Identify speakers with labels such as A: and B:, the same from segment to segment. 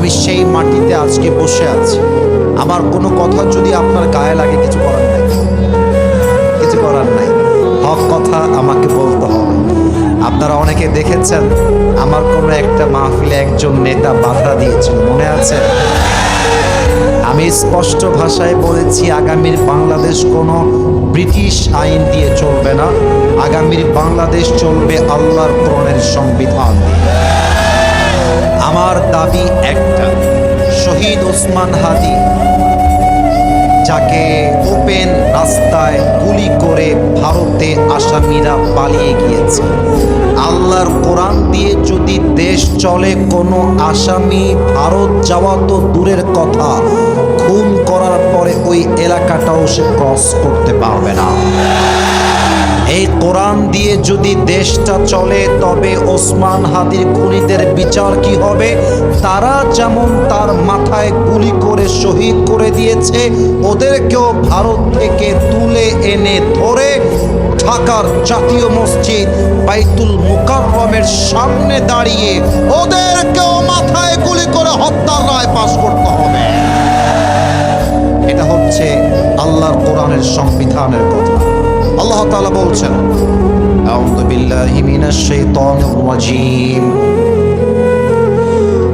A: আমি সেই মাটিতে আজকে বসে আছি। আমার কোনো কথা যদি আপনার গায়ে লাগে, কিছু করার নাই। কিছু করার নাই। হক কথা আমাকে বলতে হবে। আপনারা অনেকে দেখেছেন, আমার কোনো একটা মাহফিলে একজন নেতা বাধা দিয়েছিল। মনে আছে? আমি স্পষ্ট ভাষায় বলেছি, আগামীর বাংলাদেশ কোনো ব্রিটিশ আইন দিয়ে চলবে না। আগামীর বাংলাদেশ চলবে আল্লাহর কোরআনের সংবিধান দিয়ে। আমার দাবি একটা, শহীদ ওসমান হাদি, যাকে ওপেন রাস্তায় গুলি করে ভারতে আসামিরা পালিয়ে গিয়েছে। আল্লাহর কোরআন দিয়ে যদি দেশ চলে, কোনো আসামি ভারত যাওয়া তো দূরের কথা। খুন করার পরে ওই এলাকাটাও সে ক্রস করতে পারবে না। এই কোরআন দিয়ে যদি দেশটা চলে, তবে ওসমান হাদির খুনিদের বিচার কি হবে? তারা যেমন তার মাথায় গুলি করে শহীদ করে দিয়েছে, ওদেরকেও ভারত থেকে তুলে এনে ধরে ঢাকার জাতীয় মসজিদ বাইতুল মুকাররমের সামনে দাঁড়িয়ে ওদেরকেও মাথায় গুলি করে হত্যার রায় পাশ করতে হবে। এটা হচ্ছে আল্লাহর কোরআনের সংবিধানের কথা। আল্লাহ তাআলা বলছেন আউযু বিল্লাহি মিনাশ শাইতানির রাজীম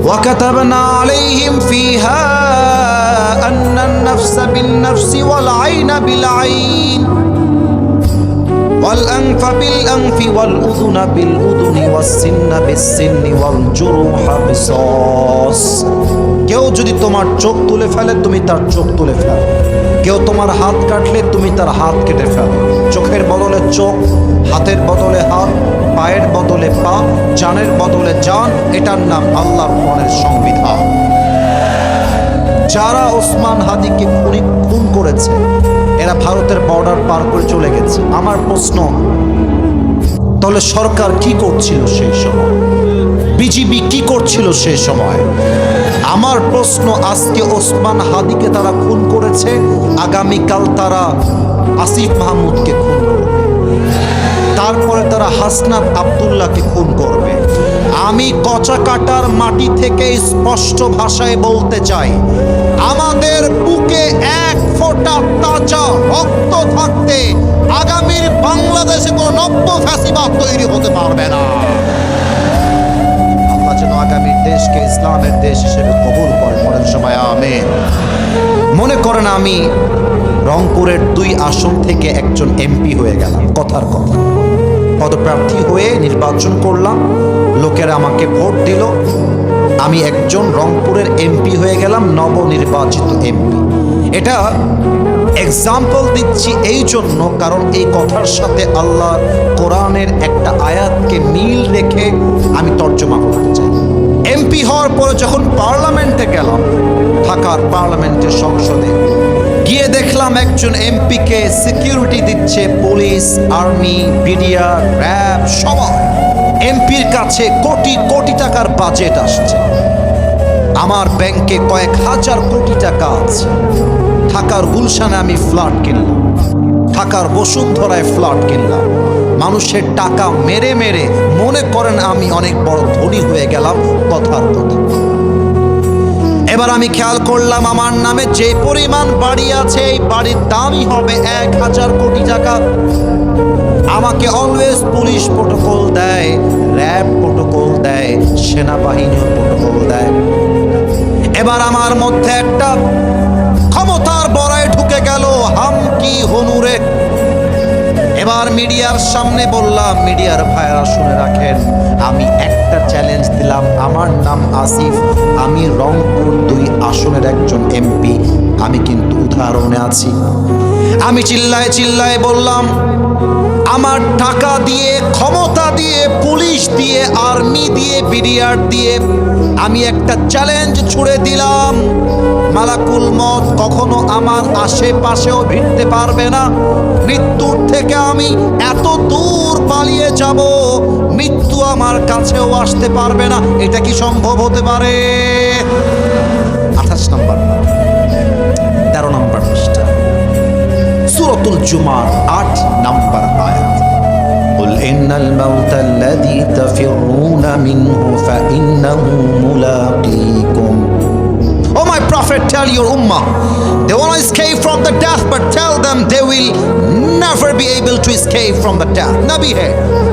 A: وكتبنا عليهم فيها أن النفس بالنفس والعين بالعين والأنف بالأنف والأذن بالأذن والسن بالسن والجروح بصاص কেউ যদি তোমার চোখ তুলে ফেলে তুমি তার চোখ তুলে ফেলো কেউ তোমার হাত কাটলে তুমি তার হাত কেটে ফেলো। চোখের বদলে চোখ, হাতের বদলে হাত, পায়ের বদলে পা, জানের বদলে জান, এটার নাম আল্লাহর মনের সংবিধান। যারা ওসমান হাদিকে খুনি, খুন করেছে, এরা ভারতের বর্ডার পার করে চলে গেছে। আমার প্রশ্ন, তাহলে সরকার কি করছিল সেই সময়? বিজিবি কি করছিল সেই সময়? আমার প্রশ্ন আজকে ওসমান হাদিকে তারা খুন করেছে, আগামীকাল তারা আসিফ মাহমুদকে খুন করবে। তারপরে তারা হাসনাত আবদুল্লাহকে খুন করবে। আমি কচা কাটার মাটি থেকে স্পষ্ট ভাষায় বলতে চাই, আমাদের বুকে এক ফোঁটা তাজা রক্ত থাকতে আগামীর বাংলাদেশে কোনো নব্য ফ্যাসিবাদ তৈরি হতে পারবে না। যেন আগামীর দেশকে ইসলামের দেশ হিসেবে কবুল করে মনের সময় আমেন। মনে করেন আমি রংপুরের দুই আসন থেকে একজন এমপি হয়ে গেলাম, কথার কথা। পদপ্রার্থী হয়ে নির্বাচন করলাম, লোকেরা আমাকে ভোট দিল। আমি একজন রংপুরের এমপি হয়ে গেলাম, নবনির্বাচিত এমপি। এটা এক্সাম্পল দিচ্ছি এই জন্য কারণ এই কথার সাথে আল্লাহ কোরআনের একটা আয়াতকে মিল রেখে আমি তর্জমা করতে চাই। এমপি হওয়ার পরে যখন পার্লামেন্টে গেলাম, ঢাকার পার্লামেন্টের সংসদে, গিয়ে দেখলাম একজন এমপিকে সিকিউরিটি দিচ্ছে, পুলিশ আর্মি বিডিআর র্যাব সবাই। এমপির কাছে কোটি কোটি টাকার বাজেট আসছে। আমার ব্যাংকে কয়েক হাজার কোটি টাকা আছে। ঢাকার গুলশানে আমি ফ্ল্যাট কিনলাম। ঢাকার বসুন্ধরায় ফ্ল্যাট কিনলাম। মানুষের টাকা মেরে মেরে মনে করেন আমি অনেক বড় ধনী হয়ে গেলাম, কথার কথা। এবার আমি খেয়াল করলাম আমার নামে যে পরিমাণ বাড়ি আছে, এই বাড়ির দামই হবে এক হাজার কোটি টাকা। আমাকে অলওয়েজ পুলিশ প্রোটোকল দেয় র্যাব প্রোটোকল দেয় সেনাবাহিনীও প্রোটোকল দেয়। এবার আমার মধ্যে একটা ক্ষমতার বড়ায় ঢুকে গেল হামকি হনুরে। এবার মিডিয়ার সামনে বললাম, মিডিয়ার ভাইরা শুনে রাখেন, আমি একটা চ্যালেঞ্জ দিলাম। আমার নাম আসিফ, আমি রংপুর দুই আসনের একজন এমপি। আমি কিন্তু উদাহরণে আছি। আমি চিল্লায় চিল্লায় বললাম আমার টাকা দিয়ে, ক্ষমতা দিয়ে, পুলিশ দিয়ে, আর্মি দিয়ে, বিডিআর দিয়ে আমি একটা চ্যালেঞ্জ ছুড়ে দিলাম। মালাকুল মত কখনো আমার আশেপাশেও ভিড়তে পারবে না। মৃত্যুর থেকে আমি এত দূর পালিয়ে যাব, মৃত্যু আমার কাছেও আসতে পারবে না। এটা কি সম্ভব হতে পারে? আঠাশ নম্বর। জুমার আট নম্বর আয়াত قل إن الموت الذي تفرون منه فإنه ملاقيكم prophet tell your ummah they want to escape from the death but tell them they will never be able to escape from the death নবী হে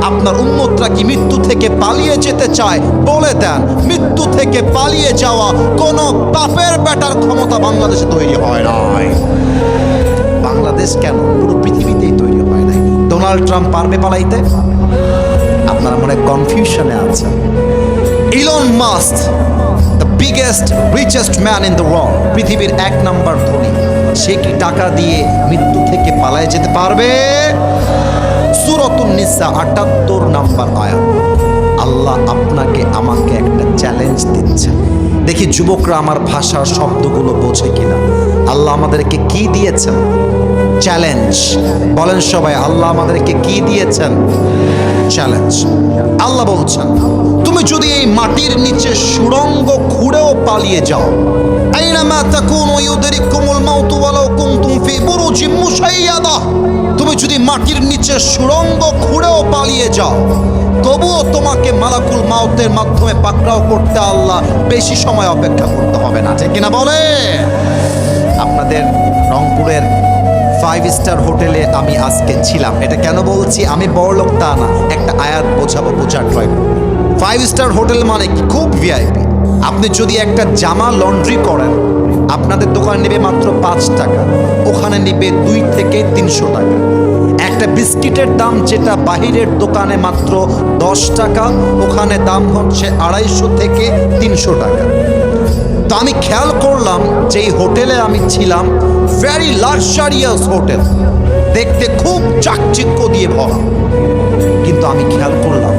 A: আপনার উম্মতরা কি মৃত্যু থেকে পালিয়ে যেতে চায় বলে দেন মৃত্যু থেকে পালিয়ে যাওয়া কোনো বাপের বেটার ক্ষমতা বাংলাদেশে তৈরি হয় নাই বাংলাদেশ কেন? পুরো পৃথিবীতেই তৈরি হয় নাই। ডোনাল্ড ট্রাম্প পারবে পালাইতে? আপনারা মনে কনফিউশনে আছেন Elon Musk the biggest richest man in the world পৃথিবীর এক নাম্বার ধনী, সে কি টাকা দিয়ে মৃত্যু থেকে পালায় যেতে পারবে? সুরতুন নিসা আটাত্তর নাম্বার আয়াত। আল্লাহ আপনাকে আমাকে একটা চ্যালেঞ্জ দিচ্ছেন দেখি যুবকরা আমার ভাষার শব্দগুলো বোঝে কিনা। আল্লাহ আমাদেরকে কি দিয়েছেন? চ্যালেঞ্জ বলেন সবাই, আল্লাহ আমাদেরকে কি দিয়েছেন? চ্যালেঞ্জ আল্লাহ বলছেন, তুমি যদি এই মাটির নিচে সুড়ঙ্গ খুঁড়েও পালিয়ে যাও, আইনামা তাকুনু ইউদরিকুমুল মাউতু ওয়ালাউ কুনতুম ফি বুরুজিম মুশাইয়াদা, তুমি যদি মাটির নিচে সুড়ঙ্গ খুঁড়েও পালিয়ে যাও, তবুও তোমাকে মালাকুল মাউতের মাধ্যমে পাকড়াও করতে আল্লাহ বেশি সময় অপেক্ষা করতে হবে না। ঠিক কিনা বলে আপনাদের রংপুরের ফাইভ স্টার হোটেলে আমি আজকে ছিলাম। এটা কেন বলছি? আমি বড় লোক তা না, একটা আয়াত বোঝাবো, বোঝার ট্রাই ফাইভ স্টার হোটেল মানে কি? খুব ভিআইপি আপনি যদি একটা জামা লন্ড্রি করেন, আপনাদের দোকান নেবে মাত্র পাঁচ টাকা, ওখানে নেবে দুই থেকে তিনশো টাকা। একটা বিস্কিটের দাম যেটা বাহিরের দোকানে মাত্র দশ টাকা, ওখানে দাম হচ্ছে আড়াইশো থেকে তিনশো টাকা। তো আমি খেয়াল করলাম যে এই হোটেলে আমি ছিলাম ভেরি লাক্সারিয়াস হোটেল। দেখতে খুব চাকচিক্য দিয়ে ভরা। কিন্তু আমি খেয়াল করলাম,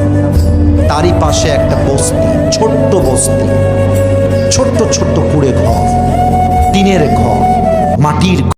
A: তারই পাশে একটা বস্তি, ছোট্ট বস্তি, ছোট্ট ছোট্ট কুড়ে ঘর, টিনের ঘর, মাটির ঘর।